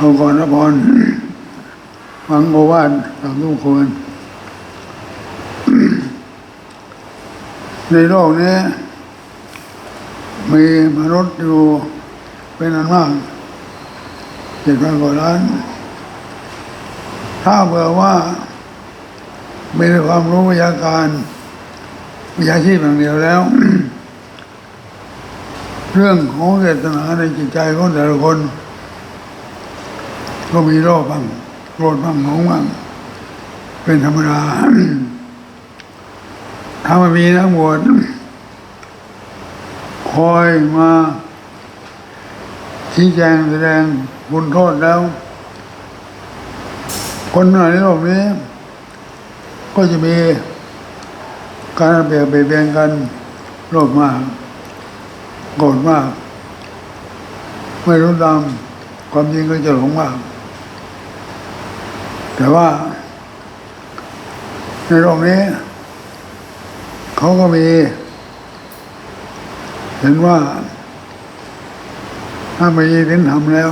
เอาก่อนนะพรฟังโอวาทตามทุกควรในโลกนี้ มีมนุษย์อยู่เป็นอันมากเจ็ดพันกว่าล้าน ถ้าเผื่อว่ามีความรู้วิชาการวิชาชีพอย่างเดียวแล้ว เรื่องของเจตนาในจิตใจของแต่ละคน ก็มีโรคบ้างโกรธบ้างหงบ้างเป็นธรรมดาถ้ามันมีนักบวชคอยมาชี้แจงแสดงบุญโทษแล้ว คนในโลกนี้ ก็จะมีการเปรียบเบียนกันโลภมาก โกรธมาก ไม่รู้ตามความจริงก็จะหลงมาก แต่ว่า ในโลกนี้เขาก็มี เห็นว่า ถ้าไม่ยีสินทำแล้ว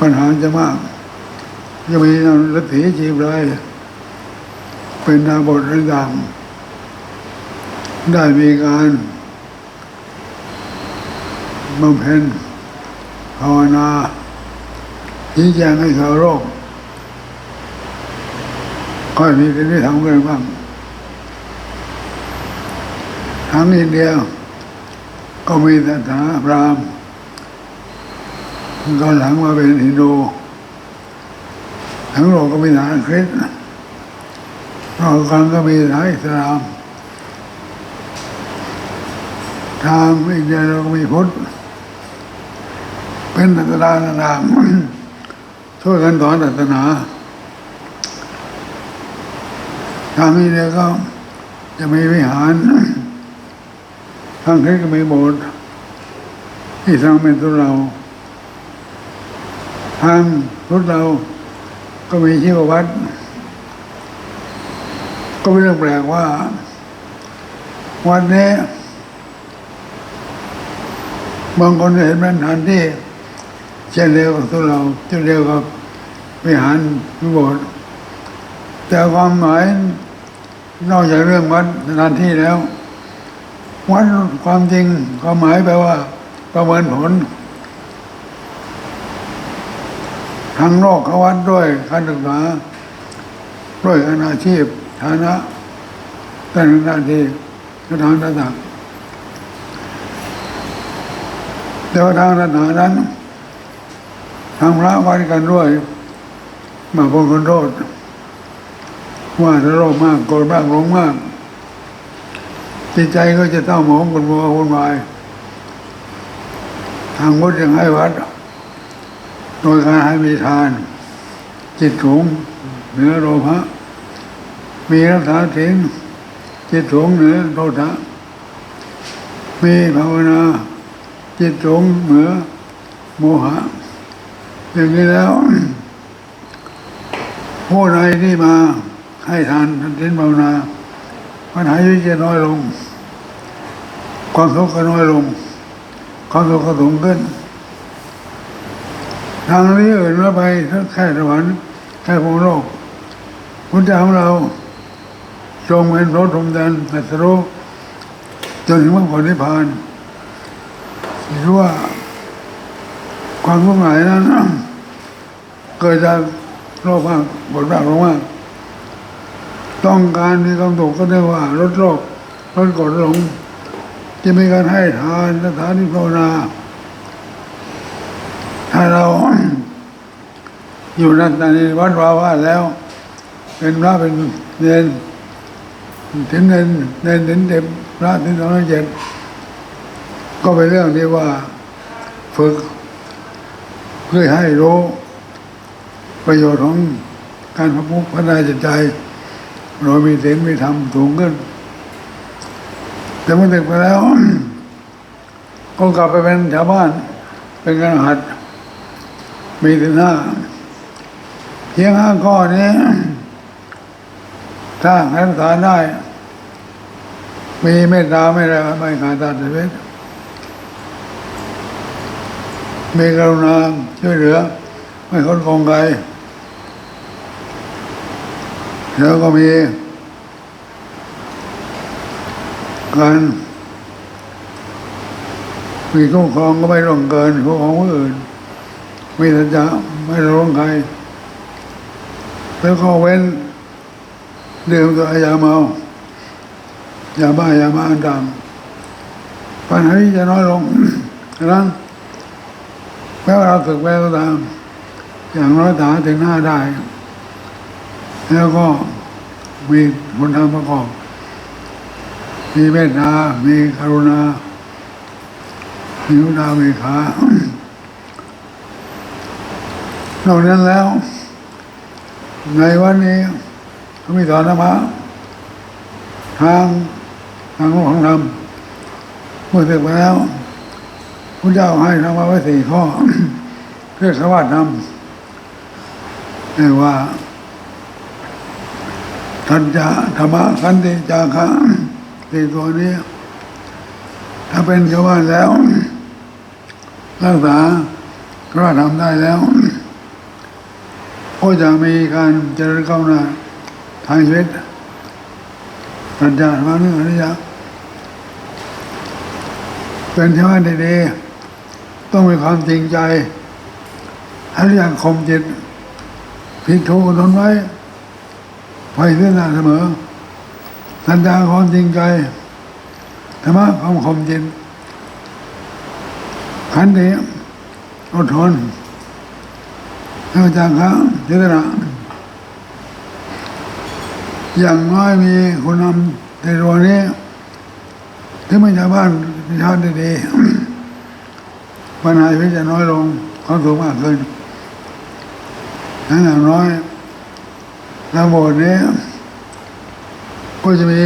ปัญหาจะมาก จะมีรัถีชีพไรเป็นนาบทระดังได้มีการบำเพ็ญภาวนาชี้แจงให้ชาวโลก ค่อยมีสิ่งที่ทำกันบ้างทางอินเดียก็มีศาสนาพราหมณ์ตอนหลังมาเป็นฮินดูทั้งโลกก็มีศาสนาคริสต์นอกกันก็มีศาสนาอิสลามทางอินเดียเราก็มีพุทธเป็นศาสนาต่างๆช่วยกันสอนศาสนา ทางอินเดียก็จะมีวิหารทางคริสก็มีโบสถ์ที่สร้างเป็นตัวเรา ทางพุทธเราก็มีชีววัด ก็เป็นเรื่องแปลกว่า วันนี้บางคนเห็นเป็นฐานที่เช่นเดียวกับตัวเราเช่นเดียวกับวิหารวิโบสถ์แต่ความหมาย นอกจากเรื่องวัดสถานที่แล้ว วัดความจริงความหมายแปลว่า ประเมินผลทางโลกเขาวัดด้วยการศึกษาด้วยการอาชีพฐานะแต่ละหน้าที่สถานต่างๆแต่ว่าทางศาสนานั้นทางพระวัดกันด้วยมาพ้นคนโทษ ว่าถ้าโลภมากโกรธมากหลงมาก จิตใจก็จะเต้าหมองกนมัววุ่นวาย ทางวัดยังให้วัด โดยการให้มีทาน จิตสูงเหนือโลภะมีรักษาศีลจิตสูงเหนือโลภะมีภาวนา จิตสูงเหนือโมหะ อย่างนี้แล้วผู้ใดที่มา ให้ทานศีลภาวนาปัญหาชีวิตจะน้อยลง ความทุกข์ก็น้อยลง ความสุขก็สูงขึ้น ทางนี้อื่นแล้วไปทั้งแค่สวรรค์แค่พรหมโลกพุทธเจ้าของเราทรงเป็นพระธรรมดันอัตโรจนถึงมรรคผลนิพพานหรือว่าความรุ่งหลายนั้นเกิดจากโลภมากบทมากลงมาก ต้องการมีความสุขก็เรียกว่าลดโลภลดกดหลงจะมีการให้ทานสถานิภาวนา ถ้าเราอยู่นั่นในวัดวาวาแล้ว เป็นพระเป็นเนนถึงเนนเนนถึงเด็บพระถึงสองร้อยเจ็ดก็เป็นเรื่องที่ว่าฝึกเพื่อให้รู้ประโยชน์ของการพัฒนาพัฒนาจิตใจ เรามีศีลมีธรรมสูงขึ้น แต่เมื่อถึงไปแล้วก็กลับไปเป็นชาวบ้าน เป็นการหัด มีถึงห้าเพียงห้าข้อนี้ถ้ารักษาได้ มีเมตตาไม่ได้ไม่ขาดตัดชีวิตมีกรุณาช่วยเหลือ ไม่คดโกงใคร แล้วก็มีการมีคุ้ครองก็ไม่ร่วงเกินคุ้มของผู้อื่นมีสัจจะไม่ร้องใคร แล้วก็เว้นเรื่องตัวยาเมายาบ้ายามาอันดำปัญหาที่จะน้อยลงฉะนั้นแม้ว่าเราฝึกไว้ก็ตามอย่างน้อยตาถึงหน้าได้ แล้วก็มีคนทำประกอบ มีเมตตา มีกรุณา มีอุดาเมขานอกนั้นแล้ว ในวันนี้เขามีสอนธรรมะทางทางโลกทางธรรมเมื่อเสร็จไปแล้วพระเจ้าให้ธรรมะไว้สี่ข้อ เพื่อสวัสดิ์ธรรมเรียกว่า ทันจะธรรมะขันติจาคะสี่ตัวนี้ ถ้าเป็นชาวบ้านแล้ว รักษาพระธรรมได้แล้วก็จะมีการเจริญก้าวหน้าทางชีวิตปัญญาธรรมะนึกอริยะเป็นชาวบ้านดีๆต้องมีความจริงใจให้อยากคมจิตผิดถูกอดทนไว้ ไปเส้นหน้าเสมอ สัญญาความจริงใจธรรมะความคมจิตขันติอดทนแล้วจากครับเจตนาอย่างน้อยมีคุณนำในตัวนี้ถึงไม่ชาวบ้านชาติดีๆปัญหาชีวิตจะน้อยลงความสุขมากขึ้นนั้นอย่างน้อย ระบบนี้ก็จะมี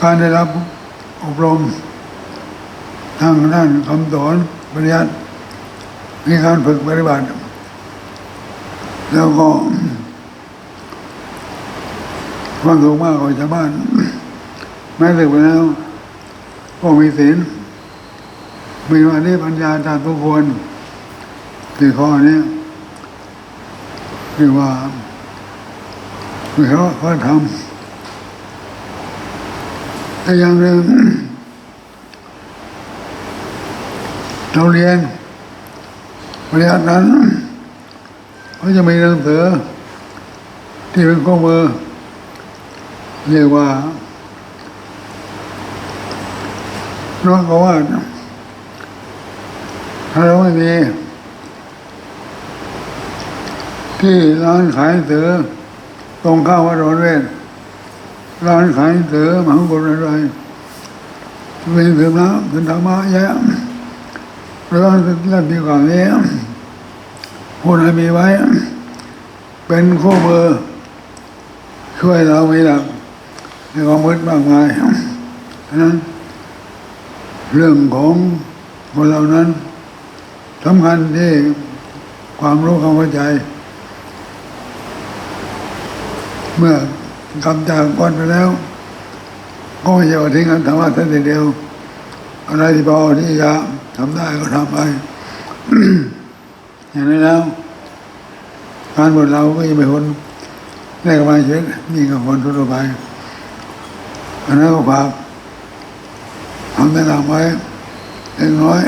การได้รับอบรม ทางด้านคำสอนปริยัติมีการฝึกปฏิบัติ แล้วก็ความสูงมากกว่าชาวบ้าน แม้ถึงไปแล้วก็มีศีลมีวันนี้ปัญญาตามทุกคนสี่ข้อนี้เรียกว่า วิเคราะห์พระธรรมแต่อย่างหนึ่งเราเรียนปริยัตินั้นเขาจะมีหนังสือที่เป็นข้อมือ เรียกว่าน้องเขาว่าถ้าเราไม่มีที่ร้านขายหนังสือ ตรงข้าววัดรอนเวทร้านขายหนังสือมหากรอะไรเป็นถึงแล้วเป็นธรรมะเยอะเรื่องเรื่องดีกว่านี้พูดให้มีไว้ เป็นคู่มือช่วยเราไม่หลับในความมืดมากมายฉะนั้นเรื่องของคนเรานั้นสำคัญที่ความรู้ความเข้าใจ เมื่อกำจากก่อนไปแล้วก็ไม่ใช่ว่าทิ้งกันธรรมะท่เดียวอะไรที่พอที่จะทำได้ก็ทำไปอย่างนั้นแล้วการบวชเราก็ยังเป็นคนได้กำไรชีวิตมีกับคนทั่วไปอันนั้นก็ฝากทำแนะนำไว้เล็กน้อย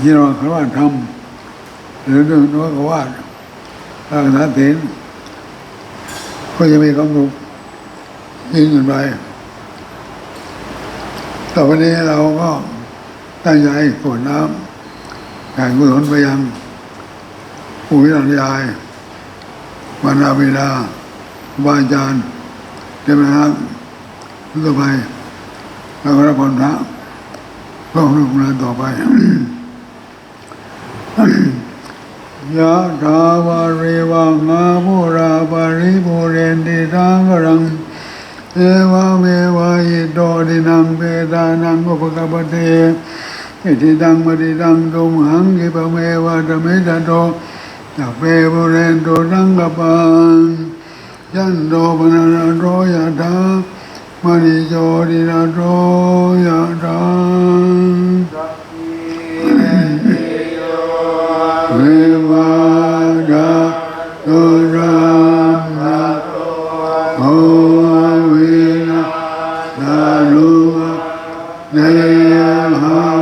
ที่เราคำว่าทำหรือเรื่องน้อยก็ว่ารักษาศีล ก็จะมีความสุขยิ่งขึ้นไปต่อไปนี้เราก็ตั้งใจกวดน้ำแผ่กุศลไปยังผู้วิญญาณบรรดาบิดาบาอาจารย์เจ้าแม่ครับต่อไปแล้วก็รับผลพระเพื่อรุ่งเรืองต่อไป ยะถาวาริวังอาภูราปาริภูเรนติทังกรังเอวะเมวะอิโตดินังเปตานังอุปกปปเตอิทิตังมติตังตุมหังกิปะเมวะตะเมตะโตจักเปปุเรนโตตังกปังยันโตปนานาโตยะถามณิโจตินาโตยะถา Hare Rama.